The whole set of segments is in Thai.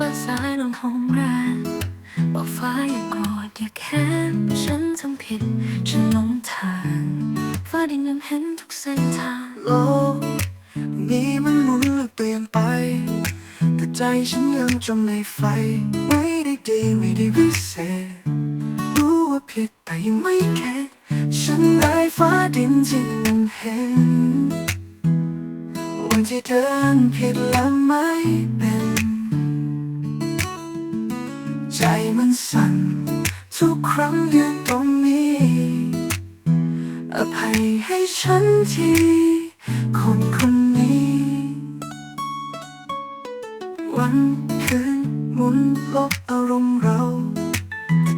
ก็สายลมหงแรงบอกฟ้าอย่าโกรธอย่าแค้นฉันทำผิด ฉันหลงทางฟ้าดินยังเห็นทุกเส้นทางโลกนี้มันหมุนและเปลี่ยนไป แต่ใจฉันยังจมในไฟ ไม่ได้ดีไม่ได้วิเศษ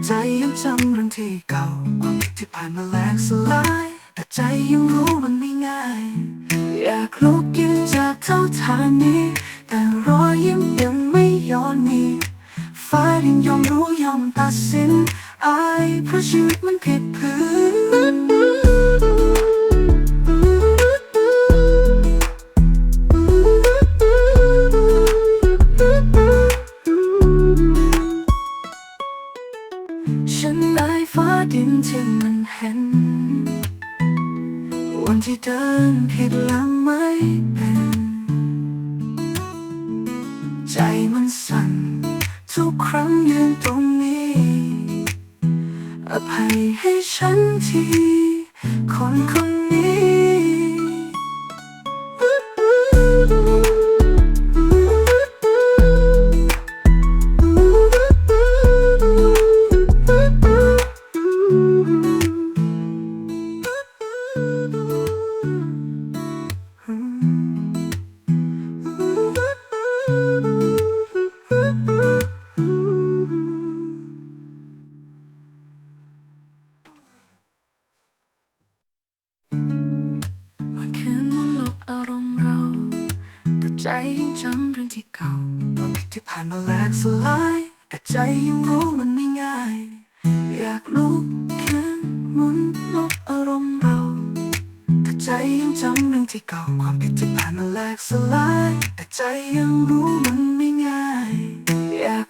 ใจยังจำเรื่องที่เก่าความผิดที่ผ่านมาแหลกสลาย แต่ใจยังรู้มันไม่ง่าย อยากลุกยืนจากเท่าทางนี้ แต่รอยยิ้มยังไม่ย้อนมีฟ้าดินยอมรู้ยอมตัดสินอายเพราะชีวิตมันผิดพื้น เดินผิด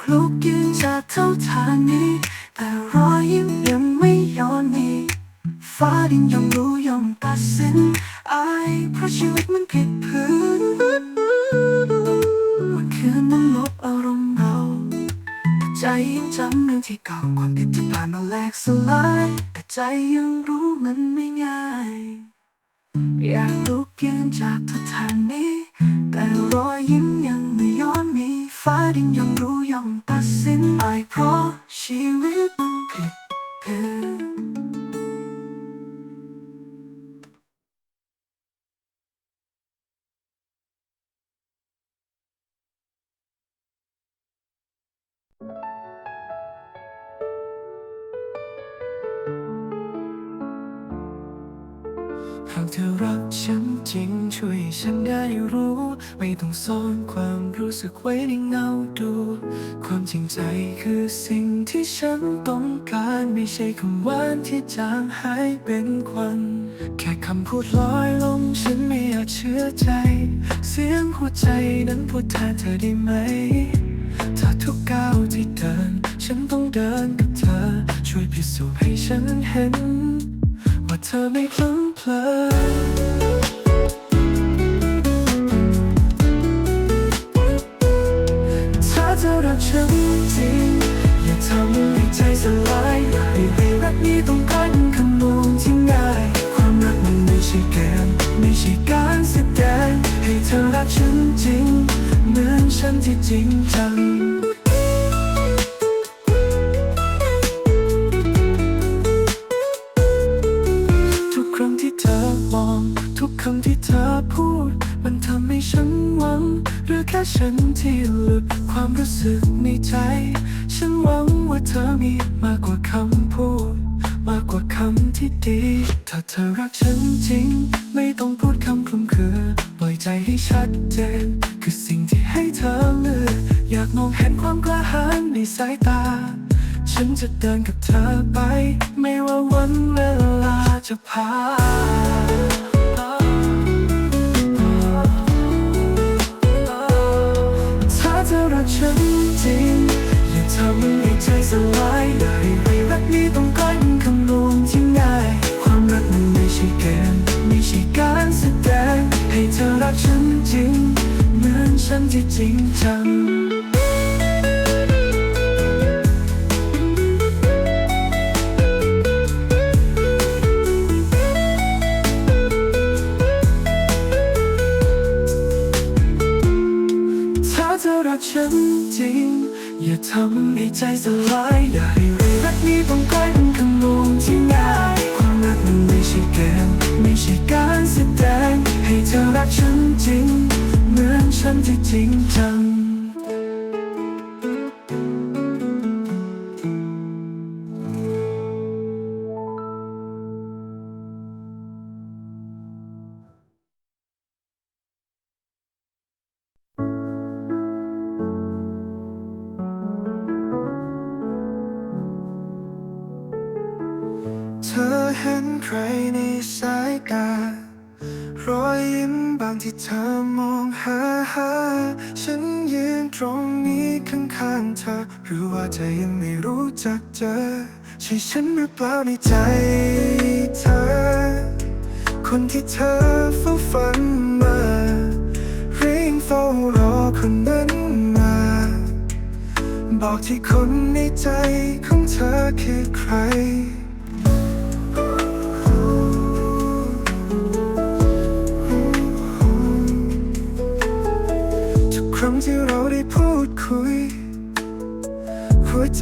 คลุกยืนจากเท่าทางนี้ แต่รอยยิ้มยังไม่ย้อนมีฟ้าดินยอมรู้ยอมตัดสินอายเพราะชีวิตมันผิด หากเธอรักฉันจริงช่วยฉันได้รู้ ไม่ต้องซ่อนความรู้สึกไว้ในเงาดู ความจริงใจคือสิ่งที่ฉันต้องการไม่ใช่คำหวานที่จางหายเป็นควัน แค่คำพูดลอยลมฉันไม่อยาจเชื่อใจ เสียงหัวใจนั้นพูดแทนเธอได้ไหม ถ้าทุกก้าวที่เดิน ฉันต้องเดินกับเธอ ช่วยพิสูจน์ให้ฉันเห็น ว่าเธอไม่พลั้ง เพลินถ้าเธอรักฉันจริงอย่าทำให้ใจสลายอย่าให้ให้รักนี้ต้องการคำนวณที่ง่าย ความรักมันไม่ใช่เกมไม่ใช่การแสดงให้เธอรักฉันจริง เหมือนฉันที่จริงจัง รักฉันจริง อย่าทำให้ใจสลายได้ไปรักนี้ต้องกลายเป็นคำนวณที่ง่าย ความรักมันไม่ใช่เกมไม่ใช่การแสดงให้เธอรักฉันจริง เหมือนฉันที่จริงจัง ริง อย่าทำให้ใจสลายได้เลยรักนี้ต้องกลายเป็นคำลวณที่ง่ายความรักมันไม่ใช่เกมไม่ใช่การแสดง ให้เธอรักฉันจริง เหมือนฉันที่จริงจัง ใครในสายตารอยยิ้มบางที่เธอมองหาหา ฉันยืนตรงนี้ข้างๆเธอ หรือว่าเธอยังไม่รู้จักเจอ ใช่ฉันหรือเปล่าในใจเธอ คนที่เธอเฝ้าฝันมาเรียงเฝ้ารอคนนั้นมา บอกที่คนในใจของเธอคือใคร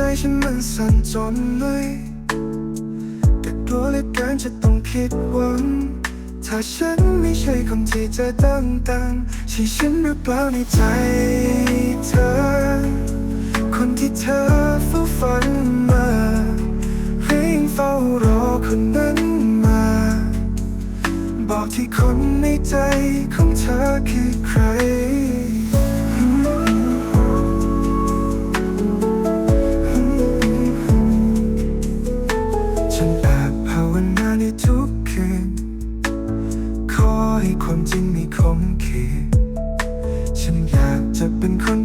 ใจฉันมันสั่นจนเลยแต่กลัวเหลือเกินจะต้องผิดหวัง ถ้าฉันไม่ใช่คนที่จะตั้งตังใช่ฉันหรือเปล่าในใจเธอ คนที่เธอเฝ้าฝันมาเรียงเฝ้ารอคนนั้นมา บอกที่คนในใจของเธอคือใคร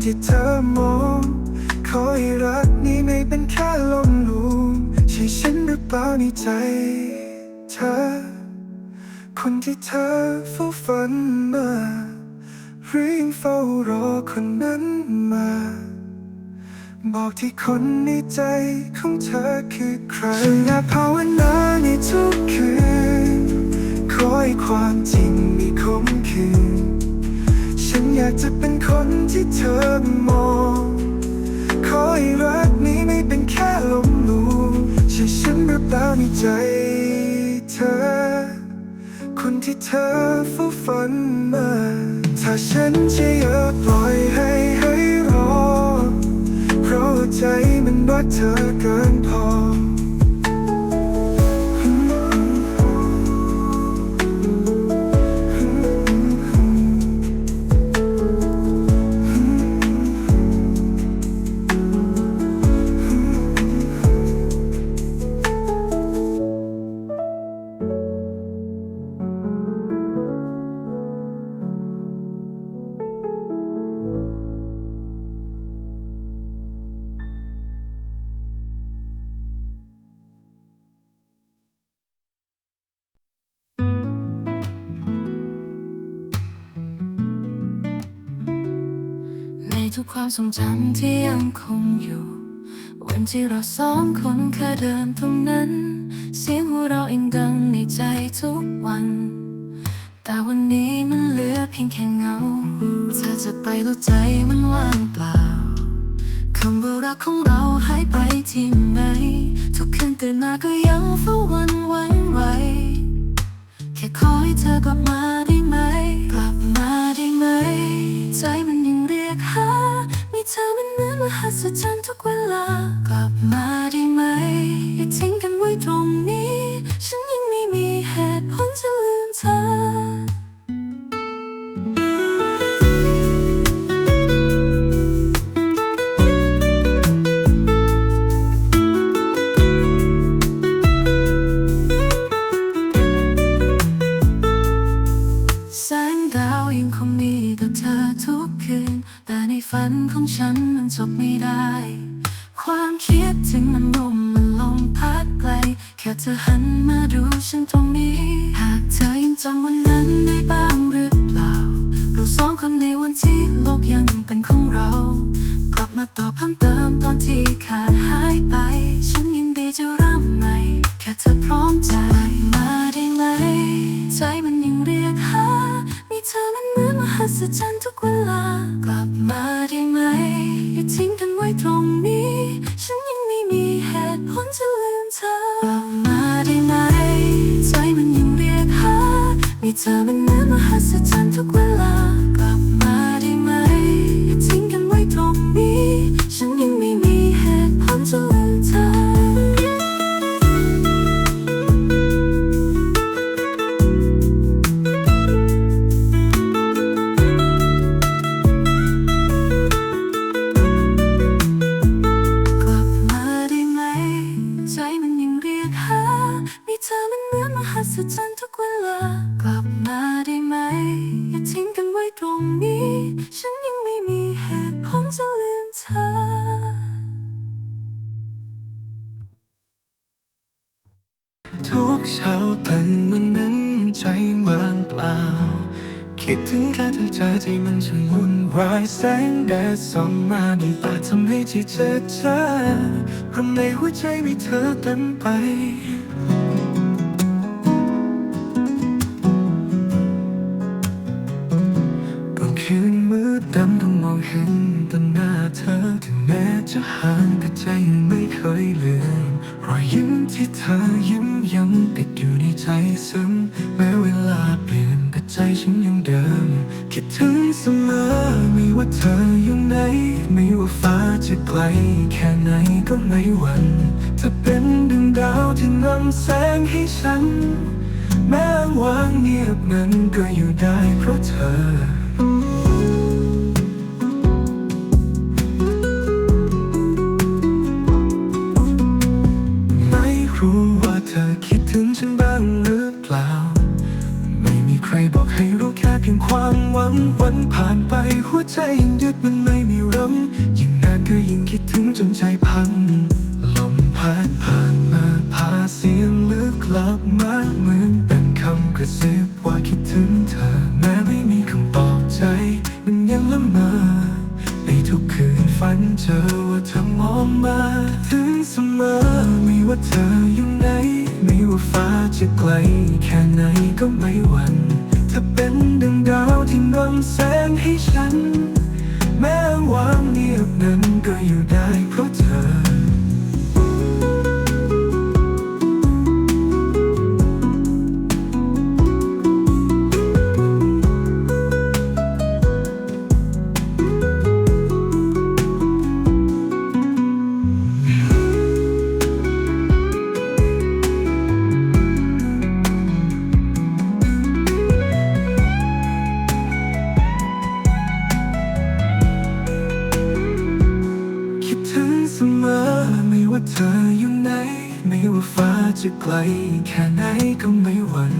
ที่เธอมองขอให้รักนี้ไม่เป็นแค่ลมลูใช่ฉันหรือเปล่าในใจ เธอ คนที่เธอเฝ้าฝันมาหรือยังเฝ้ารอคนนั้นมา บอกที่คนในใจของเธอคือใครฉันอยากภาวนาในทุกคืนขอให้ความจริงมีคมคืน อยากจะเป็นคนที่เธอมอง ขอให้รักนี้ไม่เป็นแค่ลมลูใช่ฉันหรือเปล่าในใจเธอ คนที่เธอเฝ้าฝันมา ถ้าฉันจะอยาปล่อยให้ให้รอ เพราะใจมันรักเธอเกินพอ ความทรงจำที่ยังคงอยู่ วันที่เราสองคนเคยเดินตรงนั้น เสียงหัวเราะยังดังในใจทุกวัน แต่วันนี้มันเหลือเพียงแค่เงาเธอจะไปแล้วใจมันว่างเปล่าคำว่ารักของเราหายไปที่ไหนทุกคืนตื่นมาก็ยังเฝ้าหวันไวันไหวแค่ขอให้เธอกลับมาได้ไหม กลับมาได้ไหม ใจมัน ธอมันเหมือนมหัศจรรย์ทุกเวลากลับมาได้ไหมอย่าทิ้งกันไว้ตรงนี้ ธอหันมาดูฉันตรง ทำให้จิตเจ็บใจข้างในหัวใจมีเธอเต็มไปกลางคืนมืดดำต้องมองเห็นแต่หน้าเธอ ถึงแม้จะห่างแต่ใจยังไม่เคยลืมรอยยิ้มที่เธอยิ้มยังติดอยู่ในใจซึมแม้เวลาเปลี่ยนแต่ใจฉันยังเดิม คิดถึง ลแค่ไหนก็ไม่หวั่นจะเป็นดึงดาวที่นำแสงให้ฉัน แม้วางเงียบนั้นก็อยู่ได้เพราะเธอ ถึงจนใจพัง แค่ไหนก็ไม่หวั่น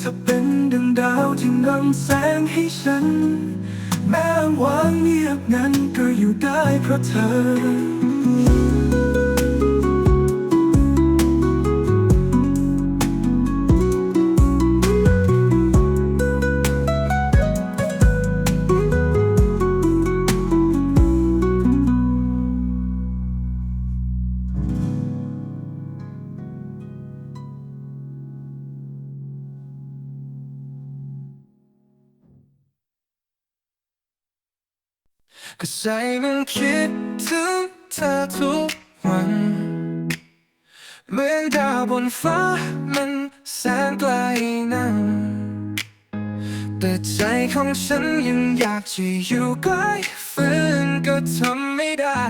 ถ้าเป็นดังดาวที่นำแสงให้ฉัน แม้วางเงียบงั้นก็อยู่ได้เพราะเธอ ก็ใจมันคิดถึงเธอทุกวันเหมือนดาวบนฟ้ามันแสนไกลนั้นแต่ใจของฉันยังอยากจะอยู่ใกล้ฝืนก็ทำไม่ได้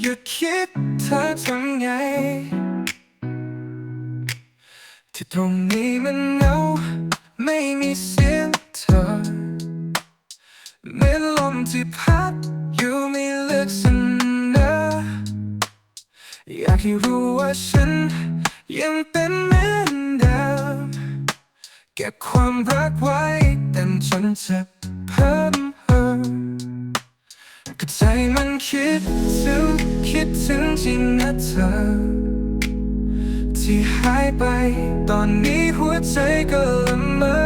หยุดคิดเธอทำไง ที่ตรงนี้มันเหงาไม่มีเสียงเธอเหมือนลมที่พัด อยู่ไม่ลึกซึ้งนะอยากให้รู้ว่าฉันยังเป็นเหมือนเดิมเก็บความรักไว้เต็มจนจ็บเพิ่มเพิ่มก็ใจมันคิดถึงคิดถึงจริงนะเธอ ที่หายไป ตอนนี้หัวใจก็ละเมอ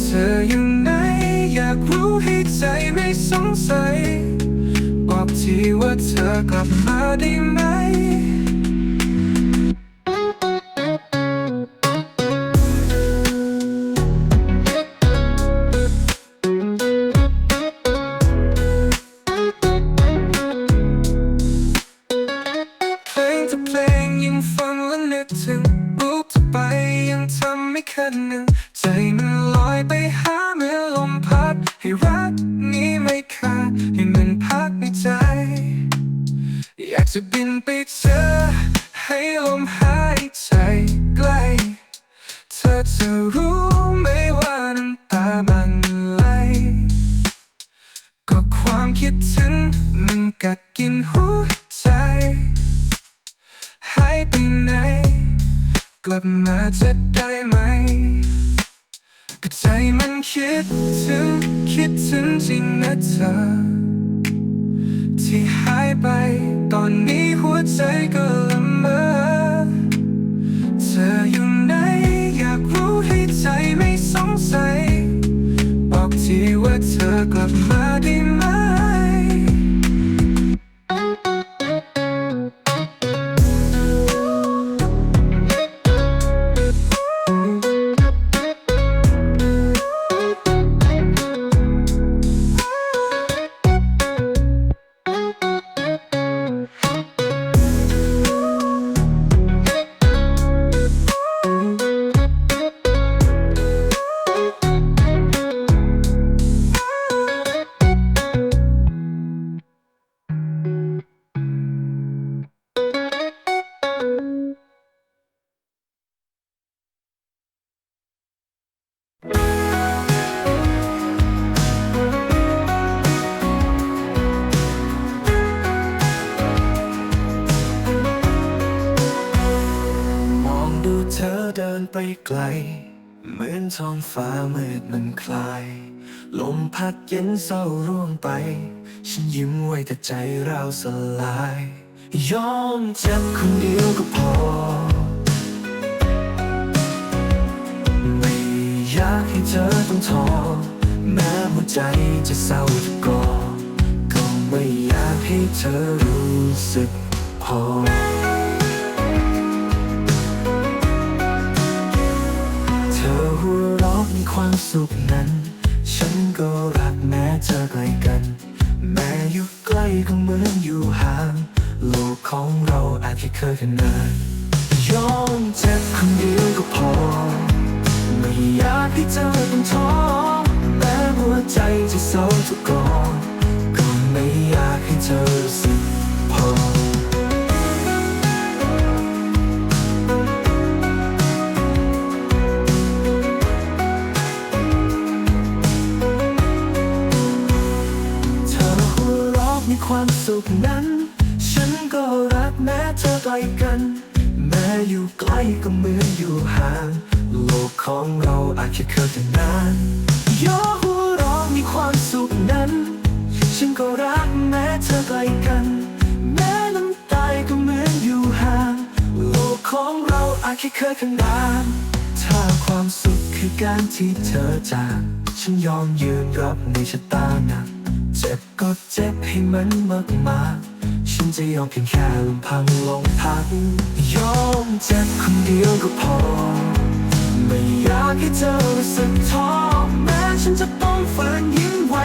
เธออยู่ไหนากรู้ให้ใจไม่สงสัย บอกทีว่าเธอกลับมาได้ไหม จะรู้ไหมว่าน้ำตามันไหลก็ความคิดถึงมันกัดกินหัวใจ หายไปไหน กลับมาจะได้ไหมก็ใจมันคิดถึง คิดถึงจริงนะเธอ ที่หายไปตอนนี้หัวใจก็ ใสบอกทีว่าเธอกลับมา ไกล เหมือนท้องฟ้ามืดมันคลาย ลมพัดเย็นเศร้าร่วงไป ฉันยิ้มไว้แต่ใจเราสลาย ยอมเจ็บคนเดียวก็พอ ไม่อยากให้เธอต้องท้อแม้หัวใจจะเศร้าจะกอก็ไม่อยากให้เธอรู้สึกพอ สุขนั้น ฉันก็รักแม้เธอไกลกัน แม้อยู่ใกล้ก็เหมือนอยู่ห่าง โลกของเราอาจแค่เคยกันนานยอมเจ็บคนเดียวก็พอ ไม่อยากให้เธอต้องท้อแม้หัวใจจะเศร้าทุกกอนก็ไม่อยากให้เธอรู้สึก สุขนั้น ฉันก็รักแม้เธอไกลกัน แม้อยู่ใกล้ก็เหมือนอยู่ห่าง โลกของเราอาจจะเคยกันนานยอหัวเราะมีความสุขนั้น ฉันก็รักแม้เธอไกลกัน แม้น้ำตายก็เหมือนอยู่ห่าง โลกของเราอาจแค่เคยกันนานถ้าความสุขคือการที่เธอจาก ฉันยอมยืนรับในชะตาหนัก เจ็บก็เจ็บให้มันมากมากฉันจะยอมเพียงแค่ลำพังลงพังยอมเจ็บคนเดียวก็พอ ไม่อยากให้เธอรู้สึกท้อแม้ฉันจะต้องฝืนยิ้มไว้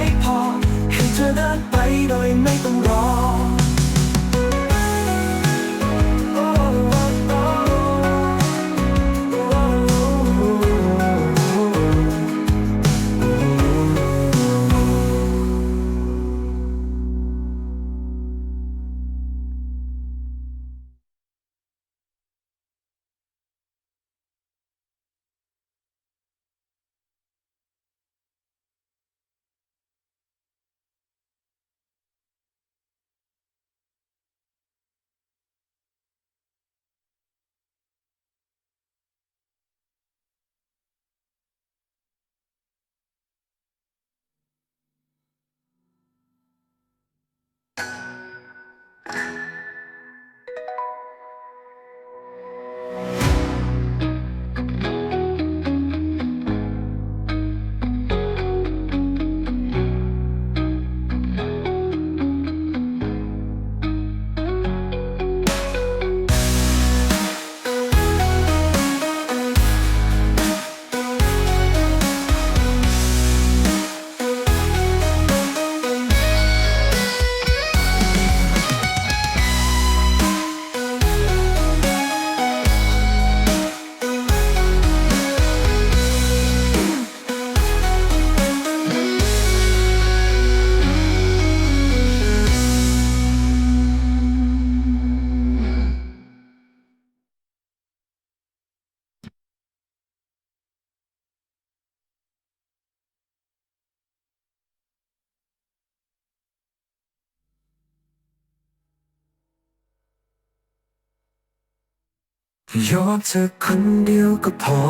ยอมเธอคนเดียวก็พอ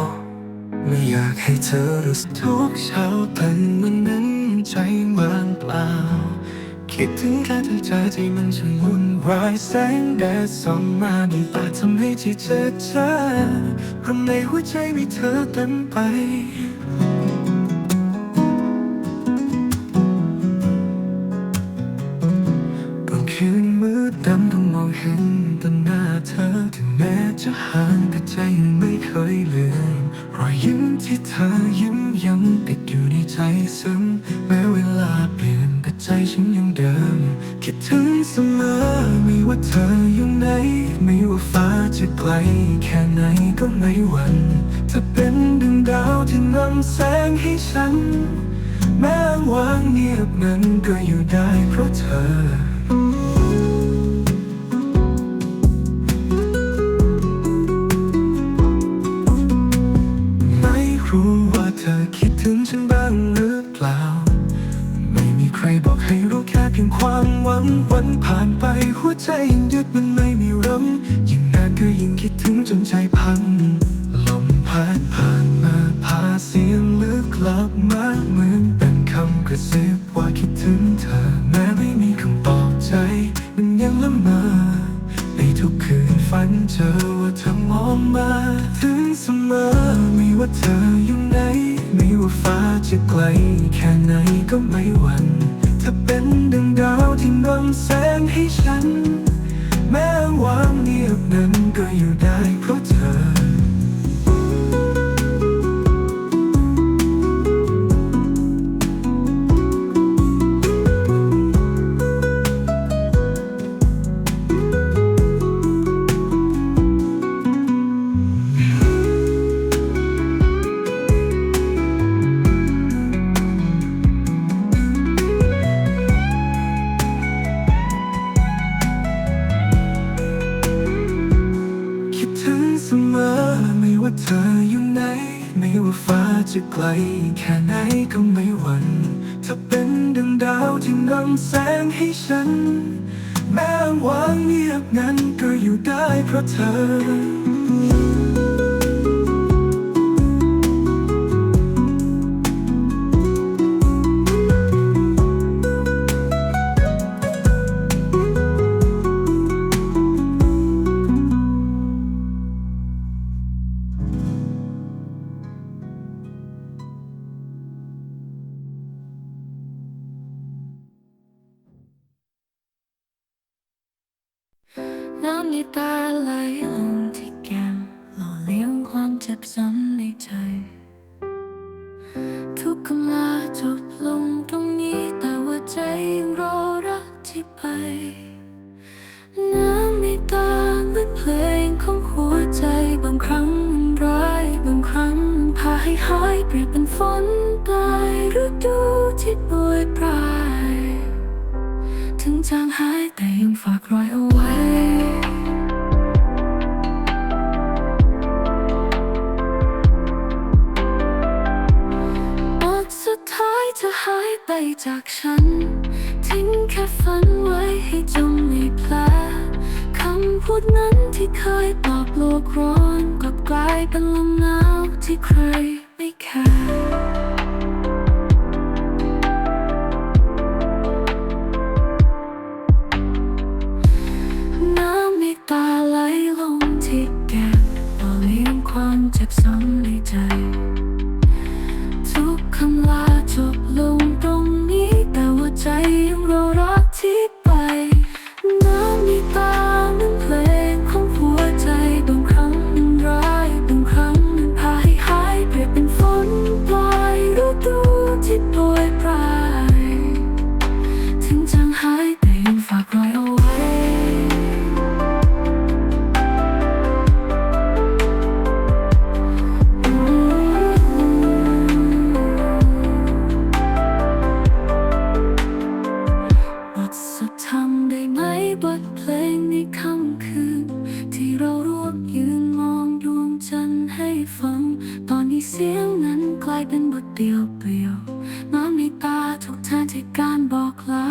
ไม่อยากให้เธอรู้สึกทุกเช้าตื่นวันนั้นใจว่างเปล่า คิดถึงแค่เธอใจที่มันช่างวุ่นวายแสงแดดส่องมาในตาทำให้ที่เจอเธอรำในหัวใจมีเธอเต็มไป อถึงแม้จะห่างแต่ใจยังไม่เคยลืมรอยยิ้มที่เธอยิ้มยังติดอยู่ในใจซึมแม้เวลาเปลี่ยนแต่ใจฉันยังเดิม คิดถึงเสมอไม่ว่าเธออยู่ไหนไม่ว่าฟ้าจะไกลแค่ไหนก็ไม่หวั่นจะเป็นดึงดาวที่นำแสงให้ฉัน แม้วางเงียบนั้นก็อยู่ได้เพราะเธอ ฝันเจอว่าเธอมองมาถึงเสมอไม่ว่าเธออยู่ไหนไม่ว่าฟ้าจะไกล แค่ไหนก็ไม่หวั่นเธอเป็นดังดาวที่นำแสงให้ฉัน แม้วางเงียบนั้นก็อยู่ได้ ฟ้าจะไกลแค่ไหนก็ไม่หวั่นถ้าเป็นดังดาวที่นำแสงให้ฉัน แม้วางเงียบนั้นก็อยู่ได้เพราะเธอ ที่ไป น้ำในตาเหมือเพลงของหัวใจบางครั้งมันร้ายบางครั้งมันพาให้หายเปรียบเป็นฝนตายฤดูที่โปรยปลาย ถึงจางหายแต่ยังฝากรอยเอาไว้บทสุดท้ายเธอหายไปจากฉัน แค่ฝันไว้ให้จมในแผลคำพูดนั้นที่เคยปลอบโลกร้อนกลับกลายเป็นลมหนาวที่ใครไม่แคร์น้ำในตาไหลลงที่แก้มหล่อเลี้ยงความเจ็บซ้ำในใจายเป็นบทเดียวเปลี่ยวน้องในตาทุกท่านที่การบอกลา